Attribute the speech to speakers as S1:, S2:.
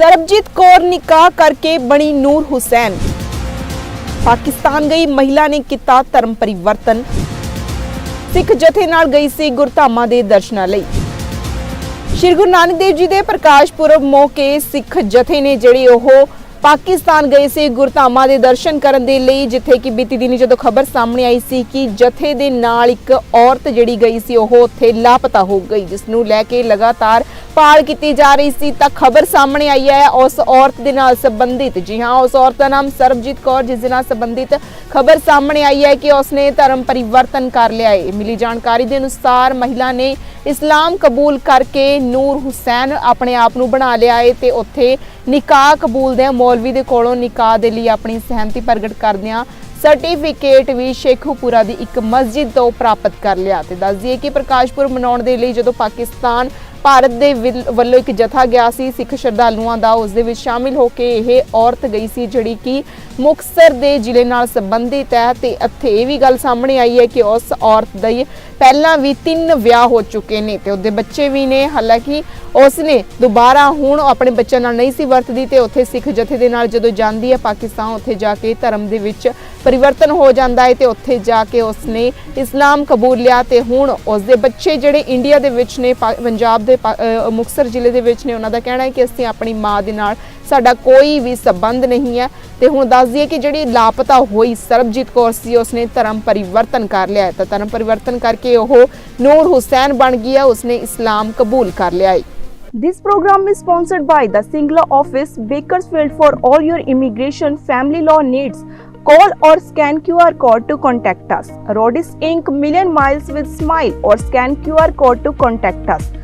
S1: ਸਰਬਜੀਤ ਕੌਰ ਨਿਕਾਹ ਕਰਕੇ ਬਣੀ ਨੂਰ ਹੁਸੈਨ। ਪਾਕਿਸਤਾਨ ਗਈ ਮਹਿਲਾ ਨੇ ਕੀਤਾ ਧਰਮ ਪਰਿਵਰਤਨ। ਸਿੱਖ ਜਥੇ ਨਾਲ ਗਈ ਸੀ ਗੁਰਧਾਮਾਂ ਦੇ ਦਰਸ਼ਨਾਂ ਲਈ। ਸ਼੍ਰੀ ਗੁਰੂ ਨਾਨਕ ਦੇਵ ਜੀ ਦੇ ਪ੍ਰਕਾਸ਼ ਪੁਰਬ ਮੌਕੇ ਸਿੱਖ ਜਥੇ ਨੇ ਜਿਹੜੀ ਉਹ ਪਾਕਿਸਤਾਨ ਗਏ ਸੀ ਗੁਰਧਾਮਾਂ ਦੇ ਦਰਸ਼ਨ ਕਰਨ ਦੇ ਲਈ, ਜਿੱਥੇ ਕਿ ਬੀਤੀ ਦਿਨੀ ਜਦੋਂ ਖਬਰ ਸਾਹਮਣੇ ਆਈ ਸੀ ਕਿ ਜਥੇ ਦੇ ਨਾਲ ਇੱਕ ਔਰਤ ਜਿਹੜੀ ਗਈ ਸੀ, ਉਹ ਉੱਥੇ ਲਾਪਤਾ ਹੋ ਗਈ, ਜਿਸ ਨੂੰ ਲੈ ਕੇ ਲਗਾਤਾਰ ਭਾਲ ਕੀਤੀ ਜਾ ਰਹੀ ਸੀ। ਤਾਂ ਖਬਰ ਸਾਹਮਣੇ ਆਈ ਹੈ, ਉਸ ਔਰਤ ਦੇ ਨਾਲ ਸੰਬੰਧਿਤ। ਜੀ ਹਾਂ, ਉਸ ਔਰਤ ਦਾ ਨਾਮ ਸਰਬਜੀਤ ਕੌਰ, ਜਿਸ ਦੇ ਨਾਲ ਸੰਬੰਧਿਤ ਖਬਰ ਸਾਹਮਣੇ ਆਈ ਹੈ ਕਿ ਉਸਨੇ ਧਰਮ ਪਰਿਵਰਤਨ ਕਰ ਲਿਆ ਹੈ। ਮਿਲੀ ਜਾਣਕਾਰੀ ਦੇ ਅਨੁਸਾਰ ਮਹਿਲਾ ਨੇ ਇਸਲਾਮ ਕਬੂਲ ਕਰਕੇ ਨੂਰ ਹੁਸੈਨ ਆਪਣੇ ਆਪ ਨੂੰ ਬਣਾ ਲਿਆ ਹੈ ਤੇ ਉੱਥੇ ਨਿਕਾਹ ਕਬੂਲਦਿਆਂ ਮੌਲਵੀ ਦੇ ਕੋਲੋਂ ਨਿਕਾਹ ਦੇ ਲਈ ਆਪਣੀ ਸਹਿਮਤੀ ਪ੍ਰਗਟ ਕਰਦਿਆਂ ਸਰਟੀਫਿਕੇਟ ਵੀ ਸ਼ੇਖੂਪੁਰਾ ਦੀ ਇੱਕ ਮਸਜਿਦ ਤੋਂ ਪ੍ਰਾਪਤ ਕਰ ਲਿਆ। ਤੇ ਦੱਸ ਦਈਏ ਕਿ ਪ੍ਰਕਾਸ਼ਪੁਰ ਮਨਾਉਣ ਦੇ ਲਈ ਜਦੋਂ ਪਾਕਿਸਤਾਨ ਭਾਰਤ ਦੇ ਵਿਲ- ਵੱਲੋਂ ਇੱਕ ਜਥਾ ਗਿਆ ਸੀ, ਸਿੱਖ ਸ਼ਰਧਾਲੂਆਂ ਦਾ। ਉਸ ਦੇ ਵਿੱਚ ਸ਼ਾਮਿਲ ਹੋ ਕੇ ਇਹ ਔਰਤ ਗਈ ਸੀ, ਜਿਹੜੀ ਕਿ ਮੁਕਤਸਰ ਦੇ ਜ਼ਿਲ੍ਹੇ ਨਾਲ ਸੰਬੰਧਿਤ ਹੈ। ਤੇ ਇੱਥੇ ਇਹ ਵੀ ਗੱਲ ਸਾਹਮਣੇ ਆਈ ਹੈ ਕਿ ਉਸ ਔਰਤ ਦਾ ਪਹਿਲਾਂ ਵੀ ਤਿੰਨ ਵਿਆਹ ਹੋ ਚੁੱਕੇ ਨੇ ਤੇ ਉਹਦੇ ਬੱਚੇ ਵੀ ਨੇ। ਹਾਲਾਂਕਿ ਉਸਨੇ ਦੁਬਾਰਾ ਹੁਣ ਆਪਣੇ ਬੱਚਿਆਂ ਨਾਲ ਨਹੀਂ ਸੀ ਵਰਤਦੀ ਤੇ ਉੱਥੇ ਸਿੱਖ ਜਥੇ ਦੇ ਨਾਲ ਜਦੋਂ ਜਾਂਦੀ ਹੈ ਪਾਕਿਸਤਾਨ, ਉੱਥੇ ਜਾ ਕੇ ਧਰਮ ਦੇ ਵਿੱਚ ਪਰਿਵਰਤਨ ਹੋ ਜਾਂਦਾ ਹੈ ਤੇ ਉੱਥੇ ਜਾ ਕੇ ਉਸਨੇ ਇਸਲਾਮ ਕਬੂਲ ਲਿਆ ਤੇ ਹੁਣ ਉਸਦੇ ਬੱਚੇ ਜਿਹੜੇ ਇੰਡੀਆ ਦੇ ਵਿੱਚ ਨੇ ਪੰਜਾਬ ਦੇ ਪਾ- ਅਹ ਮੁਕਤਸਰ ਜ਼ਿਲ੍ਹੇ ਦੇ ਵਿੱਚ ਨੇ ਉਹਨਾਂ ਦਾ ਕਹਿਣਾ ਹੈ ਕਿ ਅਸੀਂ ਆਪਣੀ ਮਾਂ ਦੇ ਨਾਲ ਸਾਡਾ ਕੋਈ ਵੀ ਸਬੰਧ ਨਹੀਂ ਹੈ ਤੇ ਹੁਣ ਦੱਸ ਦਈਏ ਕਿ ਜਿਹੜੀ ਲਾਪਤਾ ਹੋਈ ਸਰਬਜੀਤ ਕੌਰ ਸੀ ਉਸਨੇ ਧਰਮ ਪਰਿਵਰਤਨ ਕਰ ਲਿਆ ਹੈ ਤਾਂ ਧਰਮ ਪਰਿਵਰਤਨ ਕਰਕੇ ਉਹ ਨੂਰ ਹੁਸੈਨ ਬਣ ਗਈ ਹੈ ਉਸਨੇ ਇਸਲਾਮ ਕਬੂਲ ਕਰ ਲਿਆ ਹੈ
S2: This program is sponsored by the Singla office, Bakersfield for all your immigration family law needs. Call or scan QR code to contact us. Rodis Inc. Million Miles with Smile or scan QR code to contact us.